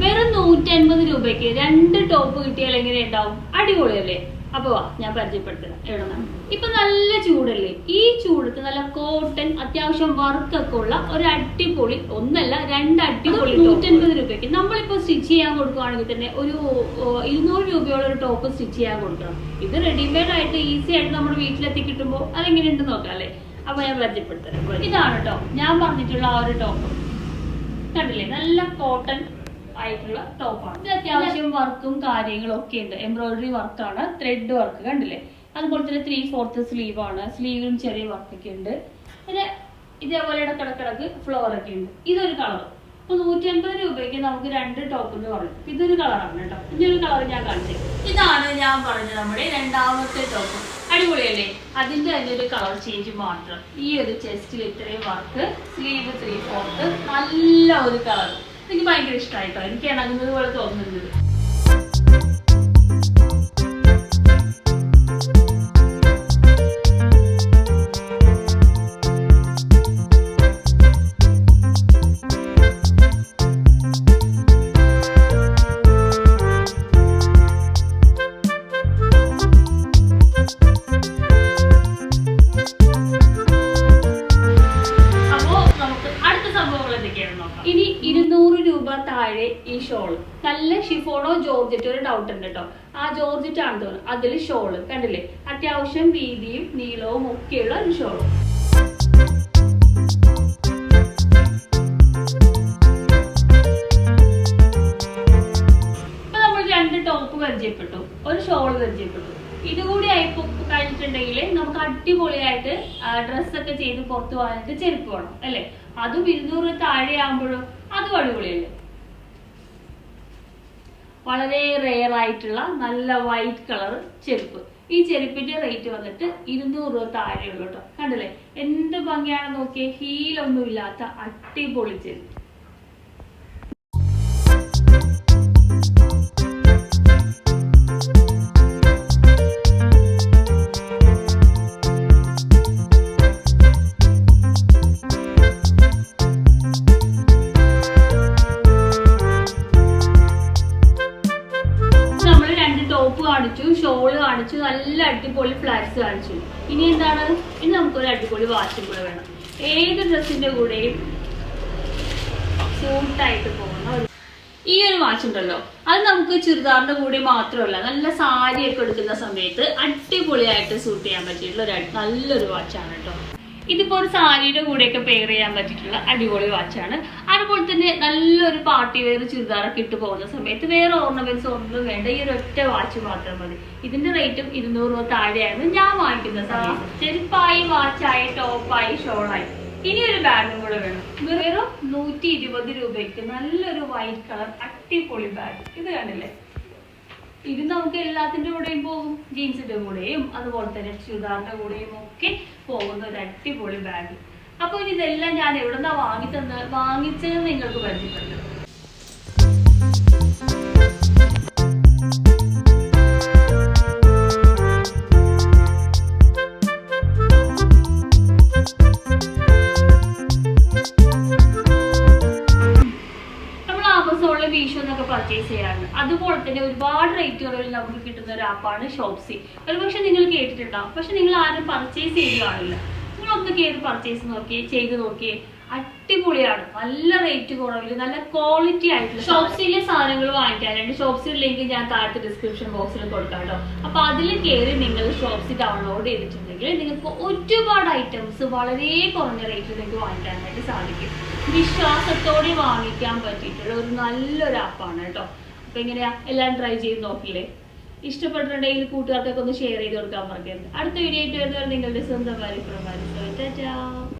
വെറും നൂറ്റൻപത് രൂപയ്ക്ക് രണ്ട് ടോപ്പ് കിട്ടിയാൽ എങ്ങനെ ഉണ്ടാവും അടിപൊളിയല്ലേ? അപ്പൊ വാ ഞാൻ പരിചയപ്പെടുത്തരാം. എവിടെ നിന്നാണ്? ഇപ്പൊ നല്ല ചൂടല്ലേ? ഈ ചൂടത്ത് നല്ല കോട്ടൺ അത്യാവശ്യം വർക്കൊക്കെ ഉള്ള ഒരു അടിപൊളി ഒന്നല്ല രണ്ട് അടിപൊളി നൂറ്റൻപത് രൂപയ്ക്ക്. നമ്മളിപ്പോ സ്റ്റിച്ച് ചെയ്യാൻ കൊടുക്കുവാണെങ്കിൽ തന്നെ ഒരു ഇരുന്നൂറ് രൂപയോളം ഒരു ടോപ്പ് സ്റ്റിച്ച് ചെയ്യാൻ കൊടുക്കണം. ഇത് റെഡിമെയ്ഡ് ആയിട്ട് ഈസി ആയിട്ട് നമ്മുടെ വീട്ടിലെത്തി കിട്ടുമ്പോൾ അതെങ്ങനെയുണ്ട് നോക്കാം അല്ലേ? അപ്പൊ ഞാൻ പരിചയപ്പെടുത്തരാം. ഇതാണ് കേട്ടോ ഞാൻ പറഞ്ഞിട്ടുള്ള ആ ഒരു ടോപ്പ് കണ്ടില്ലേ? നല്ല കോട്ടൺ ആയിട്ടുള്ള ടോപ്പാണ് ഇത് അത്യാവശ്യം വർക്കും കാര്യങ്ങളും ഒക്കെ ഉണ്ട്. എംബ്രോയിഡറി വർക്കാണ് ത്രെഡ് വർക്ക് കണ്ടില്ലേ? അതുപോലെ തന്നെ ത്രീ ഫോർത്ത് സ്ലീവ് ആണ്. സ്ലീവിലും ചെറിയ വർക്കൊക്കെ ഉണ്ട്. പിന്നെ ഇതേപോലെ ഇടക്കിടക്കിടക്ക് ഫ്ലവർ ഒക്കെ ഉണ്ട്. ഇതൊരു കളർ അപ്പൊ നൂറ്റി അമ്പത് രൂപയ്ക്ക് നമുക്ക് രണ്ട് ടോപ്പ് എന്ന് പറയും ഇതൊരു കളറാണ് കേട്ടോ. ഇതൊരു കളർ ഞാൻ കാണിച്ചു ഇതാണ് ഞാൻ പറഞ്ഞ നമ്മുടെ രണ്ടാമത്തെ ടോപ്പ് അടിപൊളിയല്ലേ? അതിന്റെ തന്നെ ഒരു കളർ ചേഞ്ച് മാത്രം. ഈ ഒരു ചെസ്റ്റിൽ ഇത്രയും വർക്ക് സ്ലീവ് ത്രീ ഫോർത്ത് നല്ല ഒരു കളർ എനിക്ക് ഭയങ്കര ഇഷ്ടമായിട്ടോ എനിക്ക് ഇണങ്ങുന്നത് പോലെ തോന്നുന്നുണ്ട് ഈ ഷോൾ നല്ല ഷിഫോണോ ജോർജറ്റോ ഒരു ഡൗട്ട് ഉണ്ട് കേട്ടോ ആ ജോർജറ്റ് ആണ് തോന്നുന്നു. അതിൽ ഷോൾ കണ്ടില്ലേ? അത്യാവശ്യം വീതിയും നീളവും ഒക്കെയുള്ള ഒരു ഷോൾ. ഇപ്പൊ നമ്മൾ രണ്ട് ടോപ്പ് പരിചയപ്പെട്ടു. ഒരു ഷോൾ പരിചയപ്പെട്ടു. ഇതുകൂടി ആയി കഴിഞ്ഞിട്ടുണ്ടെങ്കിൽ നമുക്ക് അടിപൊളിയായിട്ട് ഡ്രസ്സൊക്കെ ചെയ്ത് പുറത്തു പോകാനായിട്ട് ചെരുപ്പ് വേണം അല്ലേ? അതും ഇരുന്നൂറ് താഴെ ആകുമ്പോഴും അതും അടിപൊളിയല്ലേ? വളരെ റെയർ ആയിട്ടുള്ള നല്ല വൈറ്റ് കളർ ചെരുപ്പ്. ഈ ചെരുപ്പിന്റെ റേറ്റ് വന്നിട്ട് ഇരുന്നൂറ് രൂപ താഴെയുള്ളൂ കേട്ടോ കണ്ടില്ലേ? എന്ത് ഭംഗിയാണെന്ന് നോക്കിയേ? ഹീലൊന്നും ഇല്ലാത്ത അടിപൊളി ചെരുപ്പ്. കാണിച്ചു ഷോൾ കാണിച്ചു നല്ല അടിപൊളി ഫ്ലാറ്റ്സ് കാണിച്ചു. ഇനി എന്താണ്? ഇനി നമുക്കൊരു അടിപൊളി വാച്ചും കൂടെ വേണം. ഏത് ഡ്രസ്സിന്റെ കൂടെയും സൂട്ടായിട്ട് പോകുന്ന ഒരു ഈ ഒരു വാച്ച് ഉണ്ടല്ലോ. അത് നമുക്ക് ചുരിദാറിന്റെ കൂടെ മാത്രമല്ല നല്ല സാരിയൊക്കെ എടുക്കുന്ന സമയത്ത് അടിപൊളിയായിട്ട് സൂട്ട് ചെയ്യാൻ പറ്റിയിട്ടുള്ള ഒരു നല്ലൊരു വാച്ചാണ് കേട്ടോ. ഇതിപ്പോ ഒരു സാരിയുടെ കൂടെയൊക്കെ പെയർ ചെയ്യാൻ പറ്റിയിട്ടുള്ള അടിപൊളി വാച്ചാണ് അതുപോലെ തന്നെ നല്ലൊരു പാർട്ടി വെയർ ചുരിദാറൊക്കെ ഇട്ട് പോകുന്ന സമയത്ത് വേറെ ഓർണമെന്റ്സ് ഒന്നും വേണ്ട. ഈ ഒരു ഒറ്റ വാച്ച് മാത്രം മതി. ഇതിന്റെ റേറ്റും ഇരുന്നൂറ് രൂപ താഴെയായിരുന്നു ഞാൻ വാങ്ങിക്കുന്ന സമയത്ത് ചെരുപ്പായി വാച്ചായി ടോപ്പായി ഷോളായി ഇനി ഒരു ബാഗും കൂടെ വേണം. വെറും നൂറ്റി ഇരുപത് രൂപയ്ക്ക് നല്ലൊരു വൈറ്റ് കളർ അടിപൊളി ബാഗ് ഇത് കണ്ടില്ലേ? ഇത് നമുക്ക് എല്ലാത്തിന്റെ കൂടെയും പോകും ജീൻസിന്റെ കൂടെയും അതുപോലെ തന്നെ ചുരിദാറിന്റെ കൂടെയും ഒക്കെ പോകുന്ന ഒരു അടിപൊളി ബാഗ് അപ്പൊ ഇനി ഇതെല്ലാം ഞാൻ എവിടുന്നാ വാങ്ങി തന്ന വാങ്ങിച്ചതെന്ന് നിങ്ങൾക്ക് പരിചയപ്പെടുന്നത് ആമസോണിൽ മീഷോ എന്നൊക്കെ പർച്ചേസ് ചെയ്യാറുണ്ട്. അതുപോലെ തന്നെ ഒരുപാട് റേറ്റുകളിൽ നമുക്ക് കിട്ടുന്ന ഒരു ആപ്പാണ് ഷോപ്സി ഒരുപക്ഷെ നിങ്ങൾ കേട്ടിട്ടുണ്ടാവും. പക്ഷെ നിങ്ങൾ ആരും പർച്ചേസ് ചെയ്ത് കാണില്ല നിങ്ങളൊന്ന് കയറി പർച്ചേസ് നോക്കിയേ ചെയ്ത് നോക്കിയേ. അടിപൊളിയാണ്. നല്ല റേറ്റ് കുറവിൽ നല്ല ക്വാളിറ്റി ആയിട്ടുള്ള ഷോപ്സിലെ സാധനങ്ങൾ വാങ്ങിക്കാനുണ്ട്. ഷോപ്സിൽ ലിങ്ക് ഞാൻ താഴത്തെ ഡിസ്ക്രിപ്ഷൻ ബോക്സിൽ കൊടുക്കാം കേട്ടോ. അപ്പൊ അതിൽ കയറി നിങ്ങൾ ഷോപ്സി ഡൗൺലോഡ് ചെയ്തിട്ടുണ്ടെങ്കിൽ നിങ്ങൾക്ക് ഒരുപാട് ഐറ്റംസ് വളരെ കുറഞ്ഞ റേറ്റിൽ നിങ്ങൾക്ക് വാങ്ങിക്കാനായിട്ട് സാധിക്കും. വിശ്വാസത്തോടെ വാങ്ങിക്കാൻ പറ്റിയിട്ടുള്ള ഒരു നല്ലൊരു ആപ്പാണ് കേട്ടോ. അപ്പൊ എങ്ങനെയാ? എല്ലാം ട്രൈ ചെയ്ത് നോക്കില്ലേ? ഇഷ്ടപ്പെട്ടിട്ടുണ്ടെങ്കിൽ കൂട്ടുകാർക്കൊക്കെ ഒന്ന് ഷെയർ ചെയ്ത് കൊടുക്കാൻ മറക്കരുത്. അടുത്ത വീഡിയോ ആയിട്ട് വരുന്നവർ നിങ്ങളുടെ സ്വന്തം കാര്യപ്രമാരം